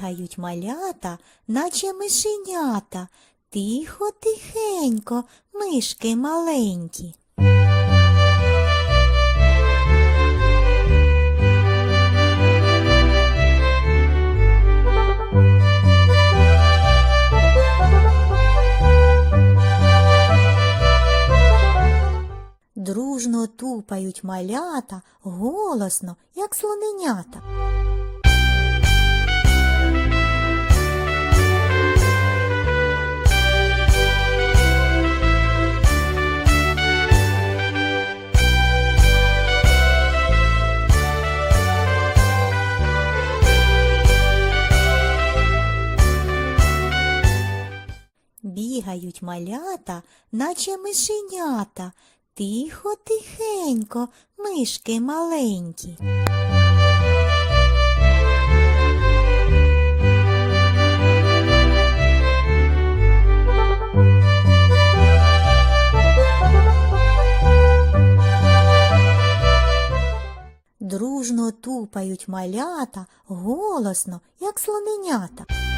Бігають малята, наче мишенята. Тихо, тихенько, мишки маленькі. Дружно тупають малята, голосно, як слоненята. Бігають малята, наче мишенята. Тихо, тихенько, мишки маленькі. Дружно тупають малята, голосно, як слоненята.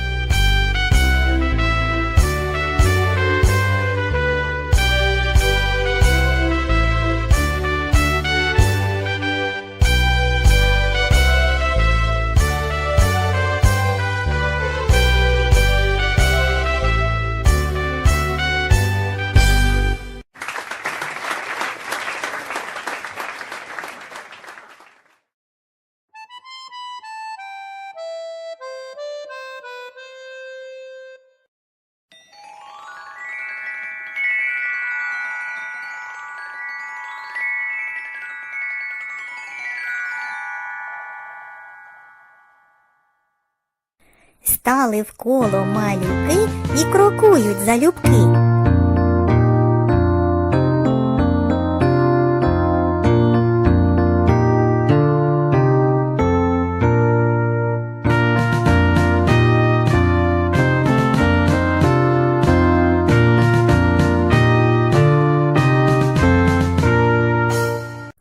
Стали в коло малюки і крокують залюбки.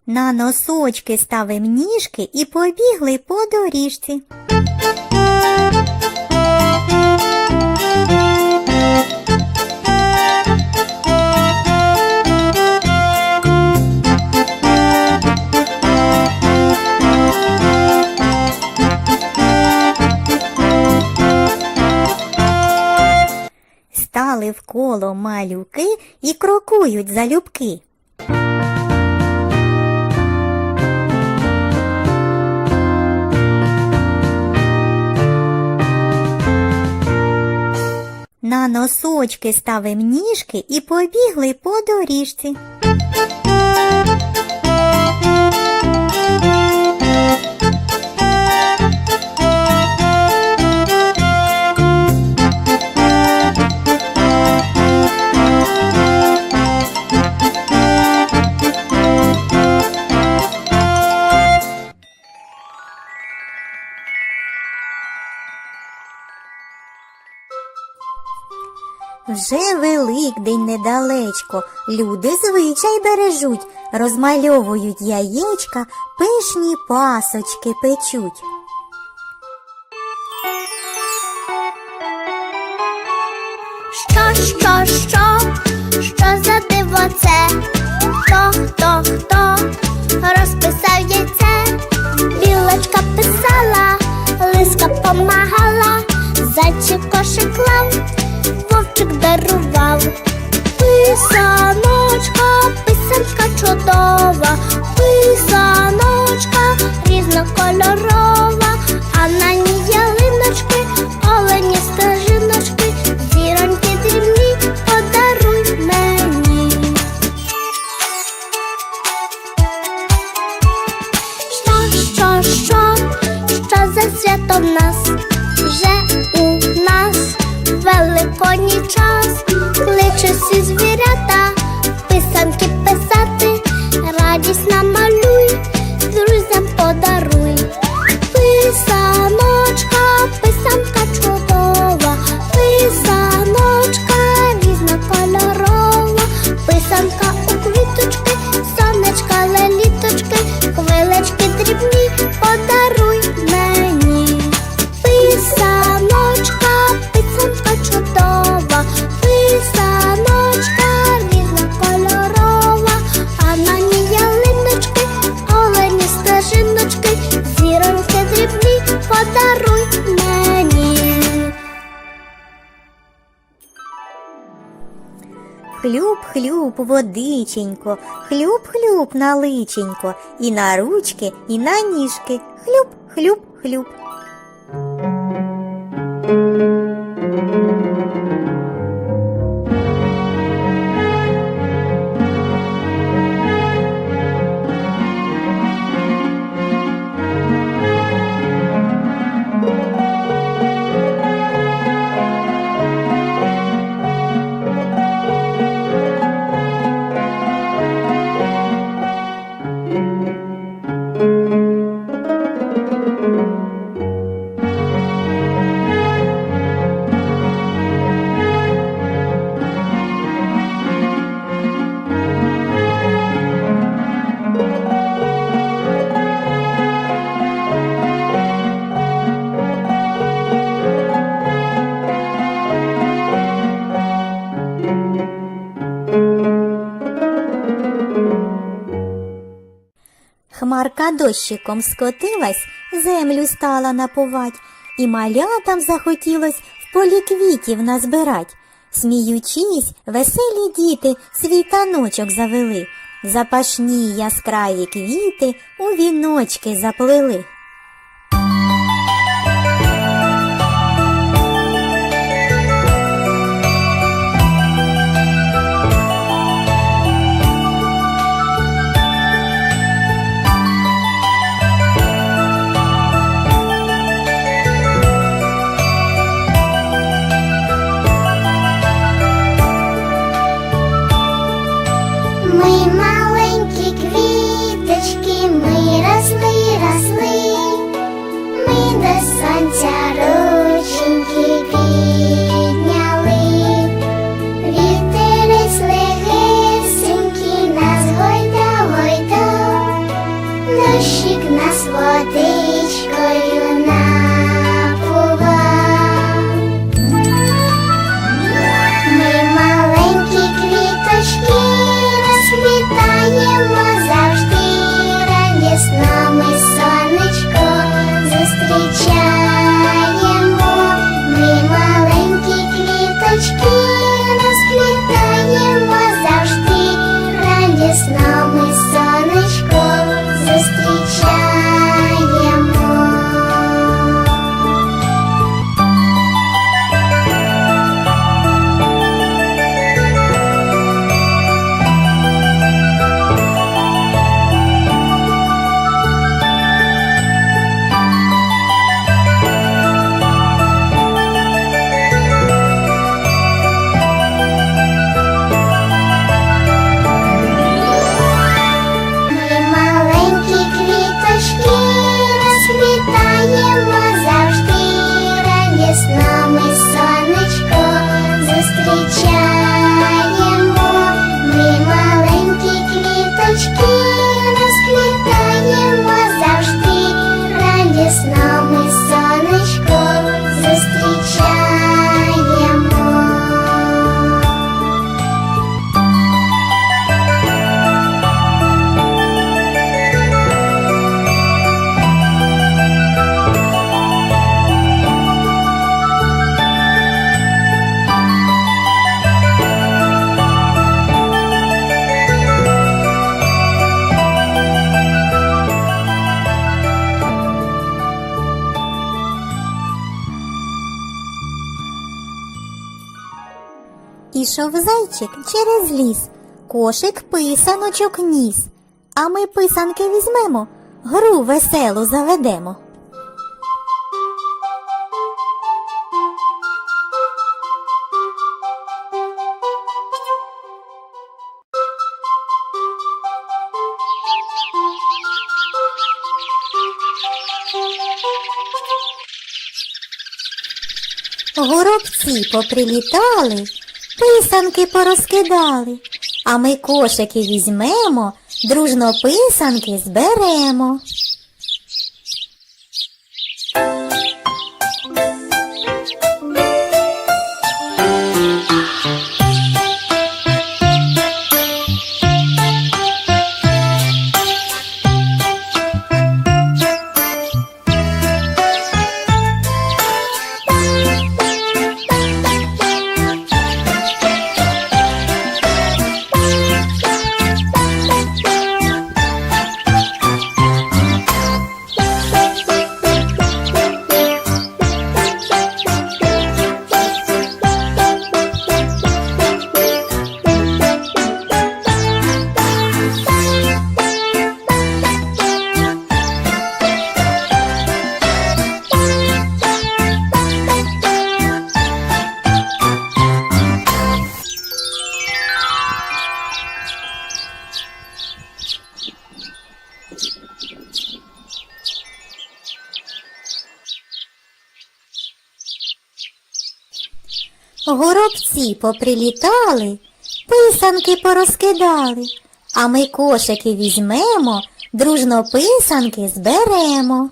На носочки ставим ніжки і побігли по доріжці. Коло малюки і крокують залюбки. На носочки ставим ніжки і побігли по доріжці. Вже Великдень недалечко, люди звичай бережуть, розмальовують яєчка, пишні пасочки печуть. Що, що, що, що за диво це? Хто, хто, хто розписав яйце? Білочка писала, лиска помагала, зайчик кошик клав, великодній час, кличе всі звірята, Хлюб-хлюб, водиченько, хлюб-хлюб на личенько, і на ручки, і на ніжки. Хлюб-хлюб-хлюб. Хмарка дощиком скотилась, землю стала напувать, і малятам захотілось в полі квітів назбирать. Сміючись, веселі діти свій таночок завели, запашні яскраві квіти у віночки заплели. Ішов зайчик через ліс, кошик писаночок ніс. А ми писанки візьмемо, гру веселу заведемо. Горобці поприлітали, писанки порозкидали, а ми кошики візьмемо, дружно писанки зберемо. Горобці поприлітали, писанки порозкидали, а ми кошики візьмемо, дружно писанки зберемо.